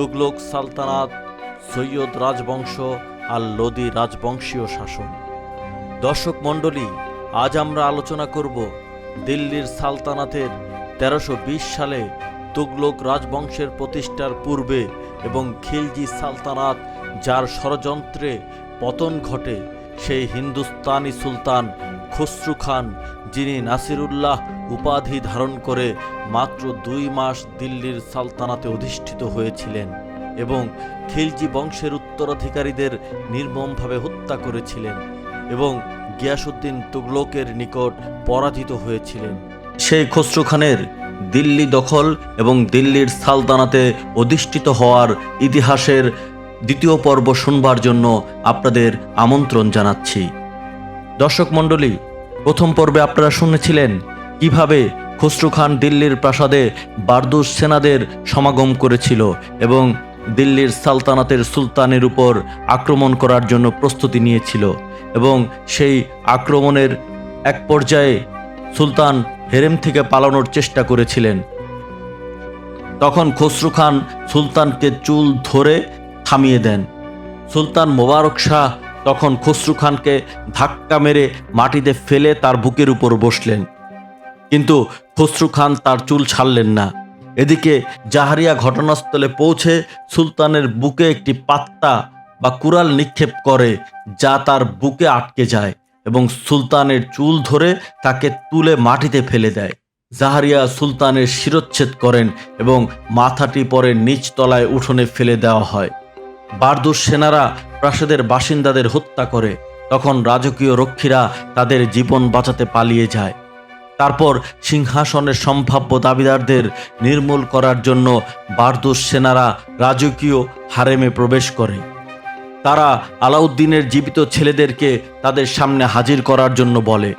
তুগলক, সালতানাত, সৈয়দ রাজবংশ আর লোদি রাজবংশীয় শাসন। দর্শক মণ্ডলী, আজ আমরা আলোচনা করব দিল্লির সালতানাতের তেরোশো সালে তুগলক রাজবংশের প্রতিষ্ঠার পূর্বে এবং খিলজি সালতানাত, যার ষড়যন্ত্রে পতন ঘটে সেই হিন্দুস্তানি সুলতান খসরু খান, যিনি নাসিরুল্লাহ উপাধি ধারণ করে মাত্র দুই মাস দিল্লির সালতানাতে অধিষ্ঠিত হয়েছিলেন এবং খিলজি বংশের উত্তরাধিকারীদের নির্মমভাবে হত্যা করেছিলেন এবং গিয়াসুদ্দিন তুগলকের নিকট পরাজিত হয়েছিলেন। সেই খসরু খানের দিল্লি দখল এবং দিল্লির সালতানাতে অধিষ্ঠিত হওয়ার ইতিহাসের দ্বিতীয় পর্ব শুনবার জন্য আপনাদের আমন্ত্রণ জানাচ্ছি। দর্শক মণ্ডলী প্রথম পর্বে আপনারা শুনেছিলেন কীভাবে খসরু খান দিল্লির প্রাসাদে বারদুস সেনাদের সমাগম করেছিল এবং দিল্লির সালতানাতের সুলতানের উপর আক্রমণ করার জন্য প্রস্তুতি নিয়েছিল এবং সেই আক্রমণের এক পর্যায়ে সুলতান হেরেম থেকে পালানোর চেষ্টা করেছিলেন। তখন খসরু খান সুলতানকে চুল ধরে থামিয়ে দেন। সুলতান মোবারক শাহ তখন খসরু খানকে ধাক্কা মেরে মাটিতে ফেলে তার বুকের উপর বসলেন। কিন্তু খসরু খান তার চুল ছাড়লেন না। এদিকে জাহারিয়া ঘটনাস্থলে পৌঁছে সুলতানের বুকে একটি পাত্তা বা কুড়াল নিক্ষেপ করে, যা তার বুকে আটকে যায় এবং সুলতানের চুল ধরে তাকে তুলে মাটিতে ফেলে দেয়। জাহারিয়া সুলতানের শিরচ্ছেদ করেন এবং মাথাটি পরে নিচ তলায় উঠোনে ফেলে দেওয়া হয়। বারদুস সেনারা প্রাসাদের বাসিন্দাদের হত্যা করে। তখন রাজকীয় রক্ষীরা তাদের জীবন বাঁচাতে পালিয়ে যায়। তারপর সিংহাসনের সম্ভাব্য দাবিদারদের নির্মূল করার জন্য বারদুস সেনারা রাজকীয় হারেমে প্রবেশ করে। তারা আলাউদ্দিনের জীবিত ছেলেদেরকে তাদের সামনে হাজির করার জন্য বলে।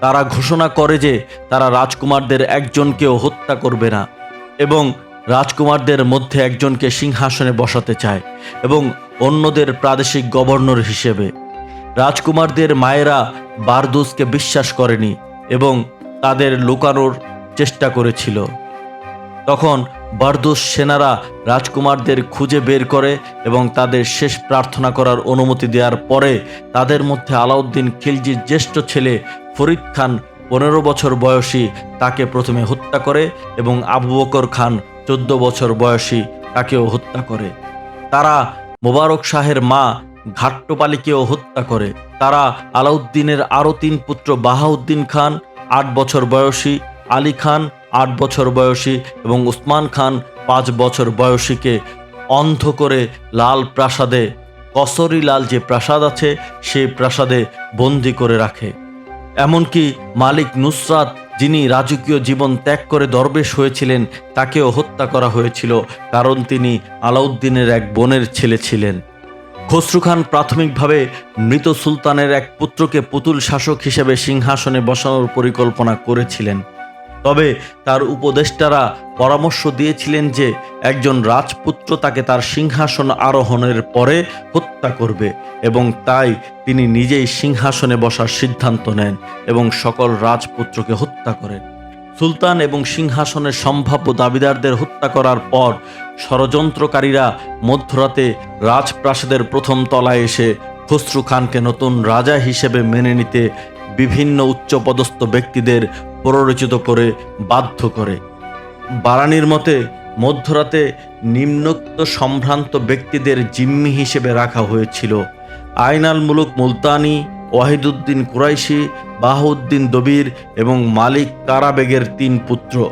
তারা ঘোষণা করে যে তারা রাজকুমারদের একজনকেও হত্যা করবে না। এবং রাজকুমারদের মধ্যে একজনকে সিংহাসনে বসাতে চায় এবং অন্যদের প্রাদেশিক গভর্নর হিসেবে। রাজকুমারদের মায়েরা বারদুসকে বিশ্বাস করেনি এবং তাদের লুকানোর চেষ্টা করেছিল। তখন বারদুস সেনারা রাজকুমারদের খুঁজে বের করে এবং তাদের শেষ প্রার্থনা করার অনুমতি দেওয়ার পরে তাদের মধ্যে আলাউদ্দিন খিলজির জ্যেষ্ঠ ছেলে ফরিদ খান পনেরো বছর বয়সী তাকে প্রথমে হত্যা করে এবং আবু বকর খান চোদ্দ বছর বয়সী তাকেও হত্যা করে। তারা মোবারক শাহের মা ঘাট্টপালিকেও হত্যা করে। তারা আলাউদ্দিনের আরও তিন পুত্র বাহাউদ্দিন খান, আট বছর বয়সী আলী খান, আট বছর বয়সী এবং উসমান খান পাঁচ বছর বয়সীকে অন্ধ করে লাল প্রাসাদে, কসরি লাল যে প্রাসাদ আছে, সেই প্রাসাদে বন্দি করে রাখে। এমনকি মালিক নুসরাত, যিনি রাজকীয় জীবন ত্যাগ করে দরবেশ হয়েছিলেন, তাকেও হত্যা করা হয়েছিল, কারণ তিনি আলাউদ্দিনের এক বোনের ছেলে ছিলেন। খসরু খান প্রাথমিকভাবে মৃত সুলতানের এক পুত্রকে পুতুল শাসক হিসেবে সিংহাসনে বসানোর পরিকল্পনা করেছিলেন। তবে তার উপদেষ্টারা পরামর্শ দিয়েছিলেন যে একজন রাজপুত্র তাকে তার সিংহাসন আরোহণের পরে হত্যা করবে এবং তাই তিনি নিজেই সিংহাসনে বসার সিদ্ধান্ত নেন এবং সকল রাজপুত্রকে হত্যা করেন। সুলতান এবং সিংহাসনের সম্ভাব্য দাবিদারদের হত্যা করার পর ষড়যন্ত্রকারীরা মধ্যরাতে রাজপ্রাসাদের প্রথম তলায় এসে খসরু খানকে নতুন রাজা হিসেবে মেনে নিতে বিভিন্ন উচ্চপদস্থ ব্যক্তিদের প্ররোচিত করে বাধ্য করে। বারানির মতে মধ্যরাতে নিম্নোক্ত সম্ভ্রান্ত ব্যক্তিদের জিম্মি হিসেবে রাখা হয়েছিল। আইনাল মুলুক মুলতানি, ওয়াহিদুদ্দিন কুরাইশি, বাহাউদ্দিন দবির এবং মালিক কারাবেগের তিন পুত্র।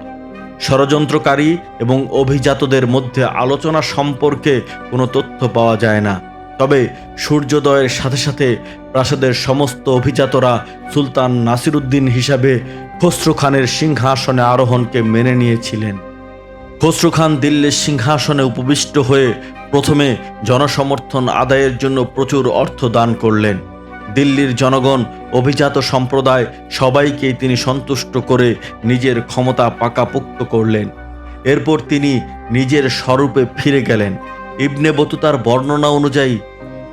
ষড়যন্ত্রকারী এবং অভিজাতদের মধ্যে আলোচনা সম্পর্কে কোনো তথ্য পাওয়া যায় না। তবে সূর্যোদয়ের সাথে সাথে প্রাসাদের সমস্ত অভিজাতরা সুলতান নাসিরুদ্দিন হিসাবে খসরু খানের সিংহাসনে আরোহণকে মেনে নিয়েছিলেন। খসরু খান দিল্লির সিংহাসনে উপবিষ্ট হয়ে প্রথমে জনসমর্থন আদায়ের জন্য প্রচুর অর্থ দান করলেন। দিল্লির জনগণ অভিজাত সম্প্রদায় সবাইকেই তিনি সন্তুষ্ট করে নিজের ক্ষমতা পাকাপোক্ত করলেন। এরপর তিনি নিজের স্বরূপে ফিরে গেলেন। ইবনে বতুতার বর্ণনা অনুযায়ী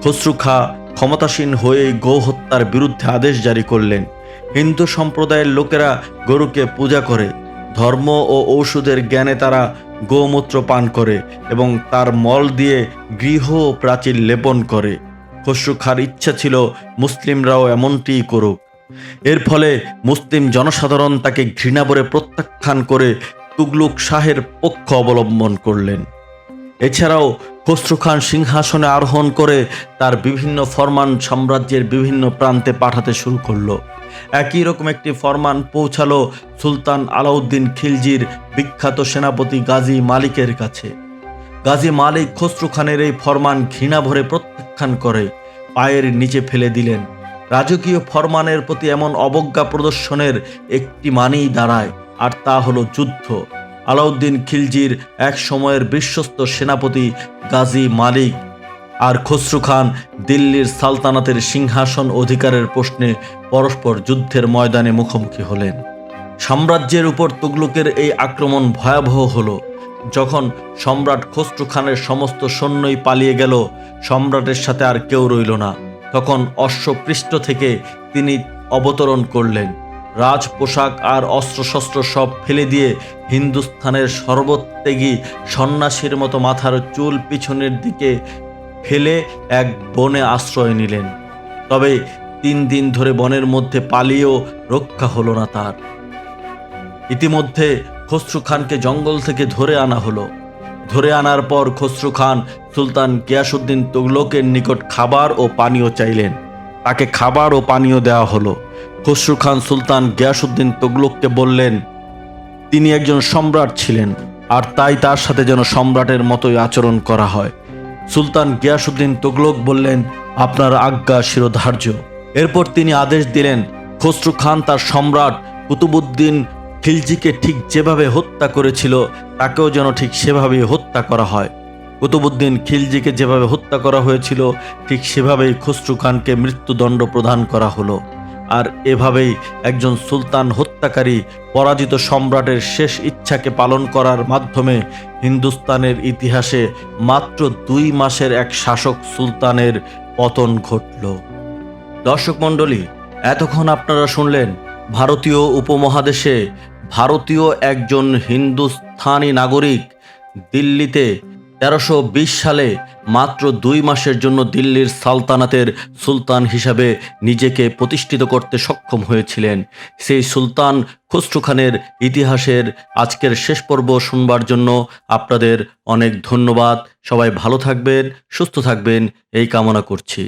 খসরু খা ক্ষমতাসীন হয়ে গোহত্যার বিরুদ্ধে আদেশ জারি করলেন। হিন্দু সম্প্রদায়ের লোকেরা গরুকে পূজা করে, ধর্ম ও ঔষধের জ্ঞানে তারা গোমূত্র পান করে এবং তার মল দিয়ে গৃহ ও প্রাচীর লেপন করে। খসরু খার ইচ্ছা ছিল, মুসলিমরাও এমনটিই করুক। এর ফলে মুসলিম জনসাধারণ তাকে ঘৃণা ঘৃণাভরে প্রত্যাখ্যান করে তুগলুক শাহের পক্ষ অবলম্বন করলেন। এছাড়াও খসরু খান সিংহাসনে আরোহণ করে তার বিভিন্ন ফরমান সাম্রাজ্যের বিভিন্ন প্রান্তে পাঠাতে শুরু করল। একই রকম একটি ফরমান পৌঁছালো সুলতান আলাউদ্দিন খিলজির বিখ্যাত সেনাপতি গাজী মালিকের কাছে। গাজী মালিক খসরু খানের এই ফরমান ঘৃণা ভরে প্রত্যাখ্যান করে, পায়ের নিচে ফেলে দিলেন। রাজকীয় ফরমানের প্রতি এমন অবজ্ঞা প্রদর্শনের একটি মানেই দাঁড়ায়, আর তা হলো যুদ্ধ। আলাউদ্দিন খিলজির এক সময়ের বিশ্বস্ত সেনাপতি গাজী মালিক। আর খসরু খান দিল্লির সালতানাতের সিংহাসন অধিকারের প্রশ্নে পরস্পর যুদ্ধের ময়দানে মুখোমুখি হলেন। সাম্রাজ্যের উপর তুগলুকের এই আক্রমণ ভয়াবহ হলো। যখন সম্রাট খসরু খানের সমস্ত সৈন্যই পালিয়ে গেল, সম্রাটের সাথে আর কেউ রইল না। তখন অশ্বপৃষ্ঠ থেকে তিনি অবতরণ করলেন। রাজ পোশাক আর অস্ত্রশস্ত্র সব ফেলে দিয়ে হিন্দুস্থানের সর্বত্যাগী সন্ন্যাসীর মতো মাথার চুল পিছনের দিকে ফেলে এক বনে আশ্রয় নিলেন। তবে তিন দিন ধরে বনের মধ্যে পালিয়েও রক্ষা হলো না তার। ইতিমধ্যে খসরু খানকে জঙ্গল থেকে ধরে আনা হলো। ধরে আনার পর খসরু খান সুলতান গিয়াসুদ্দিন তুগলকের নিকট খাবার ও পানীয় চাইলেন। তাকে খাবার ও পানীয় দেওয়া হলো। খসরু খান সুলতান গিয়াসুদ্দিন তুগলককে বললেন, তিনি একজন সম্রাট ছিলেন, আর তাই তার সাথে যেন সম্রাটের মতোই আচরণ করা হয়। সুলতান গিয়াসুদ্দিন তুগলক বললেন, আপনার আজ্ঞা শিরোধার্য। এরপর তিনি আদেশ দিলেন, খসরু খান তার সম্রাট কুতুবুদ্দিন খিলজিকে ঠিক যেভাবে হত্যা করেছিল, তাকেও যেন ঠিক সেভাবেই হত্যা করা হয়। কুতুবুদ্দিন খিলজিকে যেভাবে হত্যা করা হয়েছিল, ঠিক সেভাবেই খসরু খানকে মৃত্যুদণ্ড প্রদান করা হলো। আর এভাবেই একজন সুলতান হত্যাকারী পরাজিত সম্রাটের শেষ ইচ্ছাকে পালন করার মাধ্যমে হিন্দুস্তানের ইতিহাসে মাত্র দুই মাসের এক শাসক সুলতানের পতন ঘটল। দর্শক মণ্ডলী, এতক্ষণ আপনারা শুনলেন ভারতীয় উপমহাদেশে ভারতীয় একজন হিন্দুস্থানি নাগরিক দিল্লিতে তেরোশো সালে মাত্র দুই মাসের জন্য দিল্লির সালতানাতের সুলতান হিসাবে নিজেকে প্রতিষ্ঠিত করতে সক্ষম হয়েছিলেন। সেই সুলতান খুসরু খানের ইতিহাসের আজকের শেষ পর্ব শুনবার জন্য আপনাদের অনেক ধন্যবাদ। সবাই ভালো থাকবেন, সুস্থ থাকবেন, এই কামনা করছি।